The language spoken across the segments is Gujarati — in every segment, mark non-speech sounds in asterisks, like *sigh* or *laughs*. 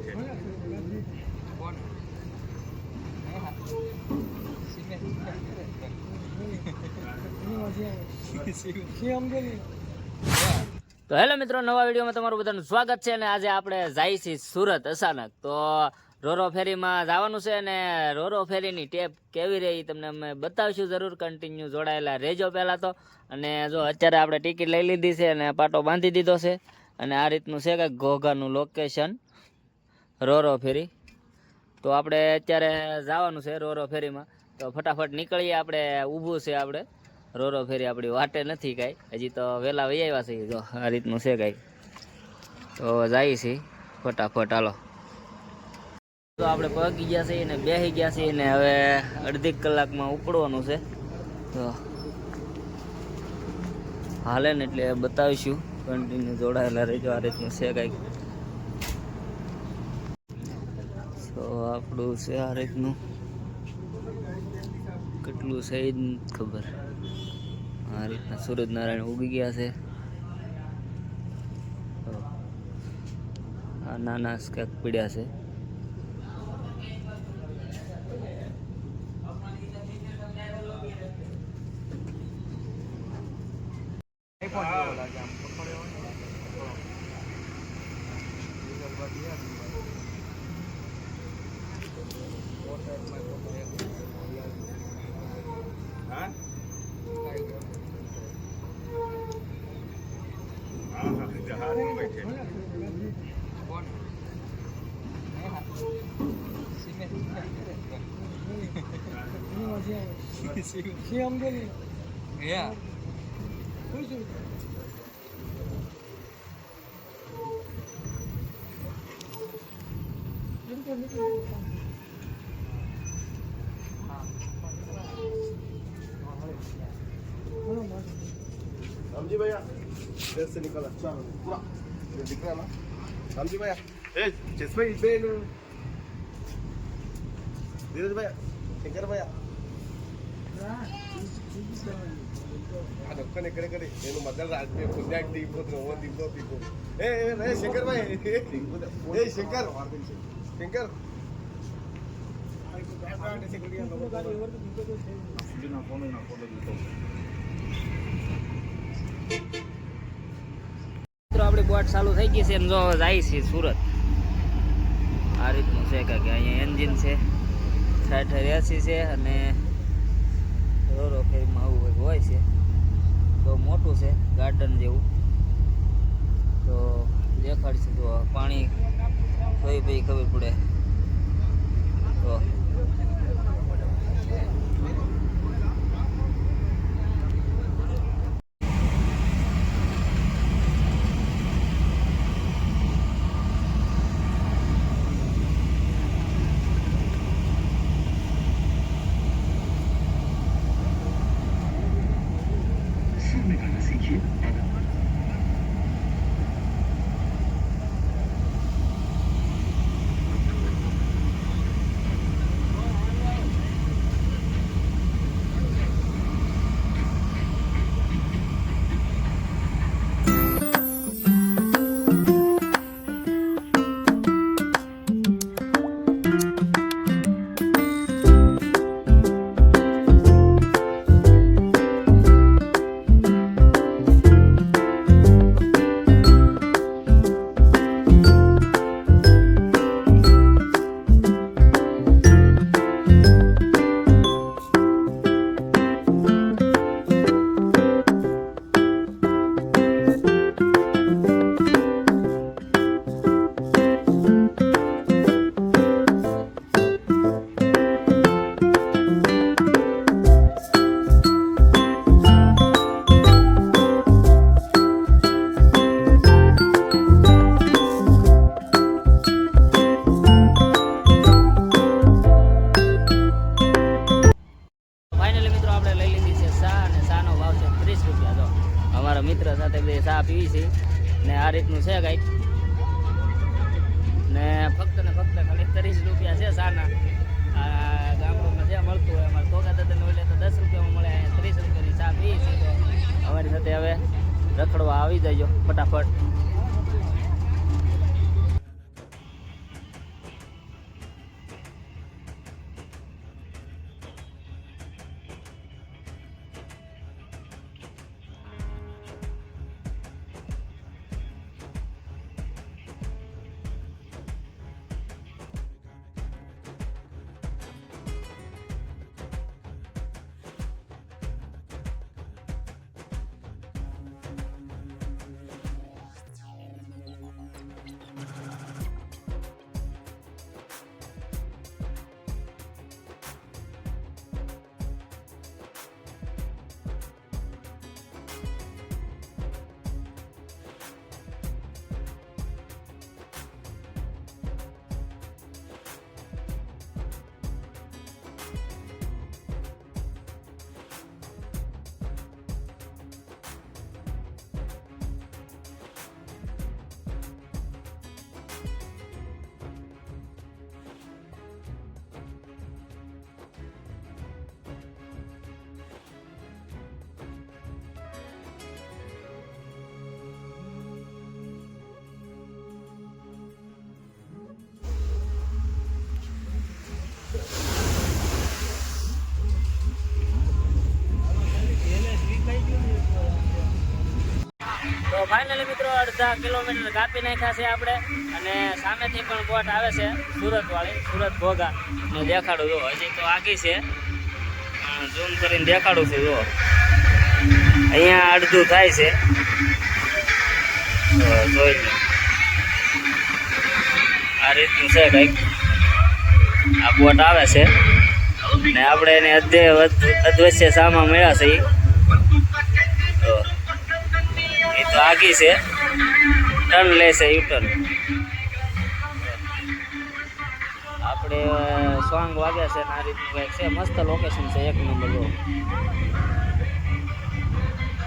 તો હેલો મિત્રો, નવા વિડીયોમાં તમારું બધાનું સ્વાગત છે અને આજે આપણે જાય છે સુરત અચાનક. તો રોરો ફેરીમાં જવાનું છે અને રોરો ફેરીની ટેપ કેવી રહી તમને અમે બતાવીશું જરૂર. કન્ટિન્યુ જોડાયેલા રહેજો પહેલાં તો. અને જો અત્યારે આપણે ટિકિટ લઈ લીધી છે અને પાટો બાંધી દીધો છે. અને આ રીતનું છે કે ઘોઘાનું લોકેશન રોરો ફેરી. તો આપણે અત્યારે જવાનું છે રોરો ફેરીમાં. તો ફટાફટ નીકળીએ આપણે, ઊભું છે આપણે. રોરો ફેરી આપણી વાટે નથી કાંઈ. હજી તો વહેલા વહી આવ્યા છીએ. જો, આ રીતનું છે કાંઈ. તો જાય છે. ફટાફટ હાલો. તો આપણે પગી ગયા છીએ ને બેસી ગયા છીએ ને હવે અડધી કલાકમાં ઉપડવાનું છે. તો હાલે ને એટલે બતાવીશું. કન્ટિન્યુ જોડાયેલા રહેજો. આ રીતનું છે કાંઈક તો આપણું છે આ રીતનું. કેટલું છે ખબર. આ રીતના સૂરજનારાયણ ઉગી ગયા છે. આ નાના ક્યાંક પીડ્યા છે. 아, 아, 아. 하는 거지. 시험들이 야 남지 봐야 जैसे निकल अच्छा पूरा दिख रहा ना भाई बेल धीरज भैया शंकर भैया అదొక్కని ఎక్కడెక్కడ నేను మధ్యలో రాజకీయ పుణ్యానికి దిగిపోతున్నా ఓన్ దిగిపో దిగు ఏ రే శంకర్ భాయ్ ఏ శంకర్ శంకర్ నా ఫోన్ నా ఫోన్లో దిగుతాం બોટ ચાલુ થઈ ગઈ છે એમ જો જાય છે સુરત. આ રીતનું છે કે અહીંયા એન્જિન છે. સાઠ એસી છે અને રોરો ફેરીમાં આવું હોય છે. તો મોટું છે ગાર્ડન જેવું. તો દેખાડશે તો પાણી થઈ પછી ખબર પડે. તો અમારા મિત્ર સાથે બે ચા પીવી છે. ને આ રીતનું છે કાંઈક. ને ફક્ત ને ફક્ત ખાલી ત્રીસ રૂપિયા છે ચાના આ ગામડામાં જે મળતું હોય અમારે તોગા દાદાને ઓલે તો દસ રૂપિયામાં મળે, અહીંયા ત્રીસ રૂપિયાની ચા પીવી છે. અમારી સાથે હવે રખડવા આવી જજો, ફટાફટ. અડધા કિલોમીટર કાપી નાખ્યા છે આપણે. અને સામેથી પણ બોટ આવે છે સુરત વાળી સુરત ભોગા. ને દેખાડું જો, હજી તો આગી છે. ઝૂમ કરીને દેખાડું છું, જો. અહીંયા અડધું થાય છે. જોઈ લો. આ રીતનું છે કંઈક. આ બોટ આવે છે. ને આપણે એને અધ્ય અધવશ્ય સામા મળ્યા છે એ તો આગી છે. ટર્ન લેશે યુ ટર્ન. આપણે સોંગ વાગ્યા છે આ રીતનું કંઈક છે. મસ્ત લોકેશન છે, એક નંબર જો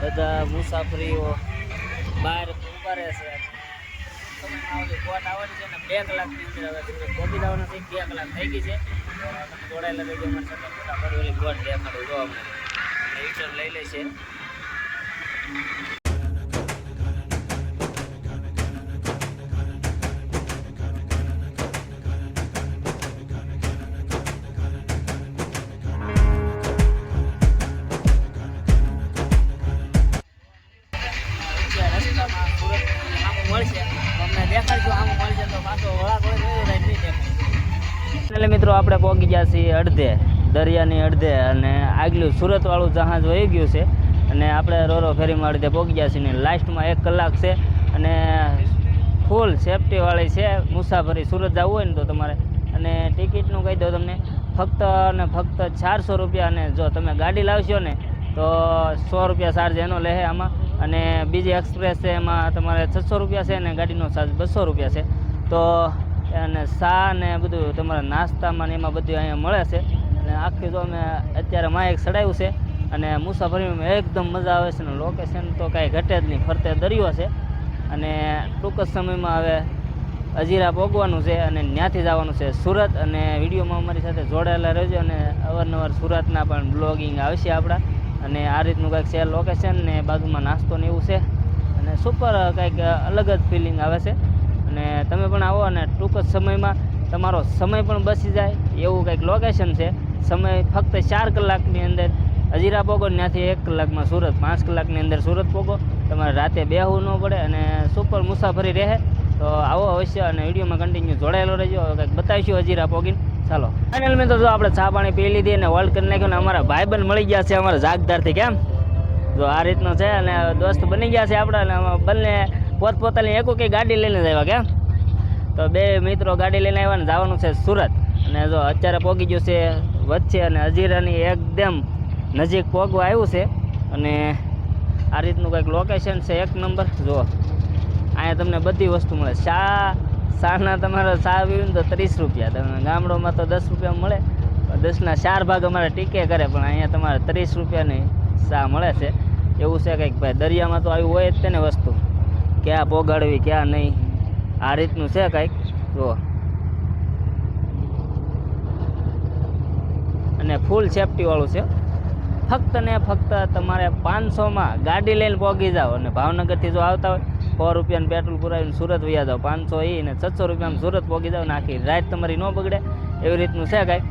બધા મુસાફરીઓ બહાર ઊભા રહે છે. સમયમાં ઓલી આવવાની છે ને, બે કલાકની અંદર હવે પહોંચી જવાના છે બે કલાક થઈ ગઈ છે. જોડાયેલા રહેજો અમારી સાથે ફટાફટ ઓલી બોટ દેખાડો જો અમને. લઈ લે છે પહોંચી ગયા છીએ અડધે, દરિયાની અડધે અને આગલું સુરતવાળું જહાજ વહી ગયું છે અને આપણે રોરો ફેરીમાં અડધે પહોંચી ગયા છીએ લાસ્ટમાં એક કલાક છે અને ફૂલ સેફટીવાળી છે, મુસાફરી સુરત જવું હોય ને તો તમારે. અને ટિકિટનું કહી દઉં તમને, ફક્ત અને ફક્ત ચારસો રૂપિયા અને જો તમે ગાડી લાવશો ને, તો સો રૂપિયા ચાર્જ એનો લે આમાં. અને બીજી એક્સપ્રેસ છે એમાં તમારે છસો રૂપિયા છે અને ગાડીનો ચાર્જ બસો રૂપિયા છે. તો અને સા ને બધું તમારા નાસ્તામાં ને એમાં બધું અહીંયા મળે છે. અને આખી તો અમે અત્યારે માં એક ચડાવ્યું છે અને મુસાફરીમાં એકદમ મજા આવે છે અને લોકેશન તો કાંઈ ઘટે જ નહીં, ફરતે દરિયો છે. અને ટૂંક જ સમયમાં હવે અજીરા ભોગવાનું છે અને ત્યાંથી જવાનું છે સુરત અને વિડીયોમાં અમારી સાથે જોડાયેલા રહેજો અને અવારનવાર સુરતના પણ બ્લોગિંગ આવશે આપણા. અને આ રીતનું કાંઈક છે લોકેશન ને બાજુમાં નાસ્તો ને એવું છે. અને સુપર કંઈક અલગ જ ફિલિંગ આવે છે. અને તમે પણ આવો અને ટૂંક જ સમયમાં તમારો સમય પણ બચી જાય. એવું કંઈક લોકેશન છે. સમય ફક્ત ચાર કલાકની અંદર હજીરા પોગો, ત્યાંથી એક કલાકમાં સુરત, પાંચ કલાકની અંદર સુરત પોગો. તમારે રાતે બેહવું ન પડે અને સુપર મુસાફરી રહે. તો આવો અવશ્ય અને વિડીયોમાં કન્ટિન્યુ જોડાયેલો રહેજો. કંઈક બતાવીશું હજીરા પોગીને. ચાલો. ફાઇનલ મેં તો જો આપણે ચા પાણી પી લીધી અને વર્લ્ડ કરી નાખ્યું અને અમારા ભાઈબંધ મળી ગયા છે અમારા જાગદારથી કેમ? જો આ રીતનો છે અને દોસ્ત બની ગયા છે આપણા અને બંને પોતપોતાની એક કે ગાડી લઈને જ આવ્યા કેમ તો બે મિત્રો ગાડી લઈને આવ્યા ને જવાનું છે સુરત. અને જો અત્યારે પોગી ગયું છે વચ્ચે અને હજીરાની એકદમ નજીક પોગવા આવ્યું છે. અને આ રીતનું કંઈક લોકેશન છે એક નંબર. જો, અહીંયા તમને બધી વસ્તુ મળે. શા શાના તમારે ચા પીવું તો ત્રીસ રૂપિયા. તમે ગામડોમાં તો દસ રૂપિયા મળે. દસના ચાર ભાગ અમારે ટીકે કરે, પણ અહીંયા તમારે ત્રીસ રૂપિયાની શા મળે છે. એવું છે કંઈક, ભાઈ, દરિયામાં તો આવ્યું હોય જ તેને વસ્તુ. ક્યાં પોગાડવી ક્યાં નહીં. આ રીતનું છે કંઈક. જુઓ. અને ફૂલ સેફટીવાળું છે. ફક્ત ને ફક્ત તમારે પાંચસોમાં ગાડી લઈને પહોંચી જાઓ. અને ભાવનગરથી જો આવતા હોય, સો રૂપિયાનું પેટ્રોલ પુરાવીને સુરત વયા જાઓ. પાંચસો એ ને છસો રૂપિયામાં સુરત પહોંચી જાઓ ને આખી રાત તમારી ન બગડે. એવી રીતનું છે કાંઈક.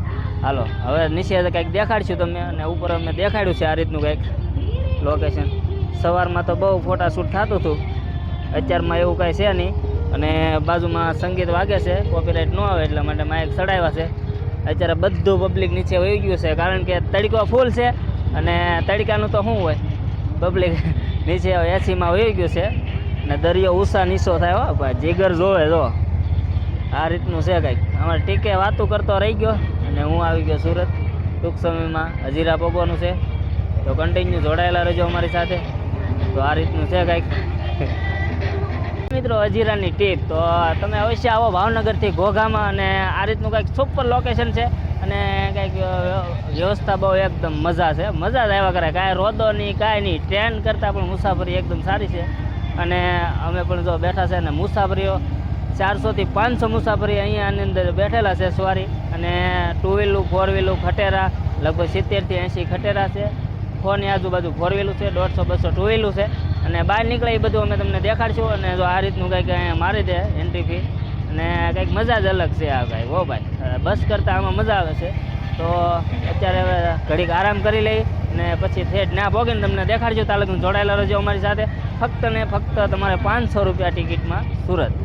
હાલો, હવે નીચે કંઈક દેખાડશું તમે અને ઉપર અમે દેખાડ્યું છે આ રીતનું કંઈક. લોકેશન સવારમાં તો બહુ ફોટા શૂટ થતું હતું. અત્યારમાં એવું કાંઈ છે નહીં. અને બાજુમાં સંગીત વાગે છે કોપીરાઇટ ન આવે એટલા માટે માઇક ચડાવ્યા છે. અત્યારે બધું પબ્લિક નીચે વહી ગયું છે, કારણ કે તડકો ફૂલ છે અને તડકાનું તો શું હોય? પબ્લિક *laughs* નીચે એસીમાં વહી ગયું છે અને દરિયો ઉષા નીચો થાય હો જીગર જોવે જો આ રીતનું છે કંઈક. અમારે ટીકે વાતું કરતો રહી ગયો અને હું આવી ગયો સુરત. ટૂંક સમયમાં હજીરા પગવાનું છે. તો કન્ટિન્યુ જોડાયેલા રહેજો અમારી સાથે. તો આ રીતનું છે કંઈક. *laughs* મિત્રો, અજીરાની ટીપ. તો તમે અવશ્ય આવો ભાવનગરથી ઘોઘામાં અને આ રીતનું કંઈક સુપર લોકેશન છે અને કંઈક વ્યવસ્થા બહુ એકદમ મજા છે. મજા જ આવ્યા કરે. કાંઈ રોદો નહીં કાંઈ નહીં. ટ્રેન કરતાં પણ મુસાફરી એકદમ સારી છે. અને અમે પણ જો બેઠા છે અને મુસાફરીઓ, ચારસોથી પાંચસો મુસાફરી અહીંયા આની અંદર બેઠેલા છે સવારી. અને ટુ વ્હીલું ફોર વ્હીલું ખટેરા, લગભગ સિત્તેરથી એંશી ખટેરા છે. ફોરની આજુબાજુ ફોર વ્હીલું છે દોઢસો બસો ટુ વ્હીલું છે. અને બહાર નીકળે એ બધું અમે તમને દેખાડશું અને જો આ રીતનું કંઈક મારી દે એન્ટ્રી ફી અને કંઈક મજા જ અલગ છે આ ભાઈ, હો ભાઈ. બસ કરતાં આમાં મજા આવે છે. તો અત્યારે હવે ઘડીક આરામ કરી લઈ ને પછી થેટ ના ભોગીને તમને દેખાડજો, તાલુકનું જોડાયેલા રહેજો અમારી સાથે. ફક્ત ને ફક્ત તમારે પાંચસો રૂપિયા ટિકિટમાં સુરત.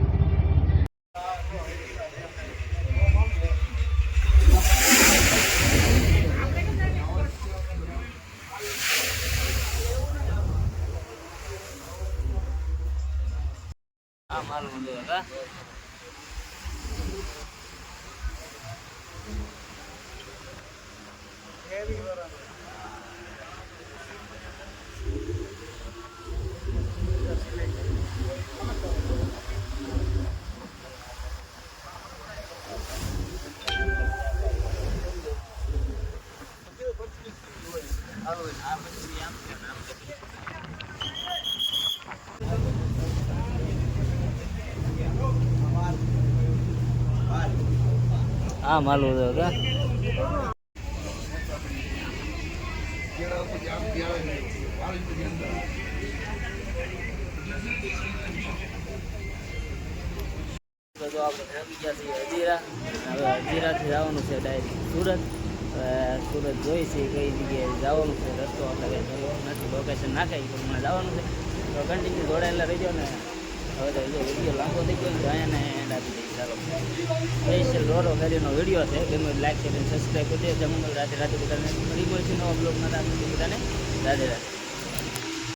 આ મારું બધું હતા આ માલું હતું કા તો જો આપણે આવી ગયા છીએ હજીરા હવે હજીરાથી જવાનું છે ડાયરેક્ટ સુરત હવે સુરત જોઈ છે કઈ જગ્યાએ જવાનું છે રસ્તો આપણે કંઈ જોયો નથી લોકેશન નાખાય પણ મને જવાનું છે તો કન્ટિન્યુ જોડાયેલા રહેજો ને હવે તો વીડિયો લાંબો થઈ ગયો ને ને એન્ડ આપી દઈશ ચાલો. સ્પેશિયલ રોરો ફેરીનો વીડિયો છે. ગમે લાઈક કરીને સબસ્ક્રાઈબ કરી દેજો જમંગલ રાતે રાતે બધાને. મળી મળશે નવા બ્લોગમાં રાતે બધાને રાધે રાધે.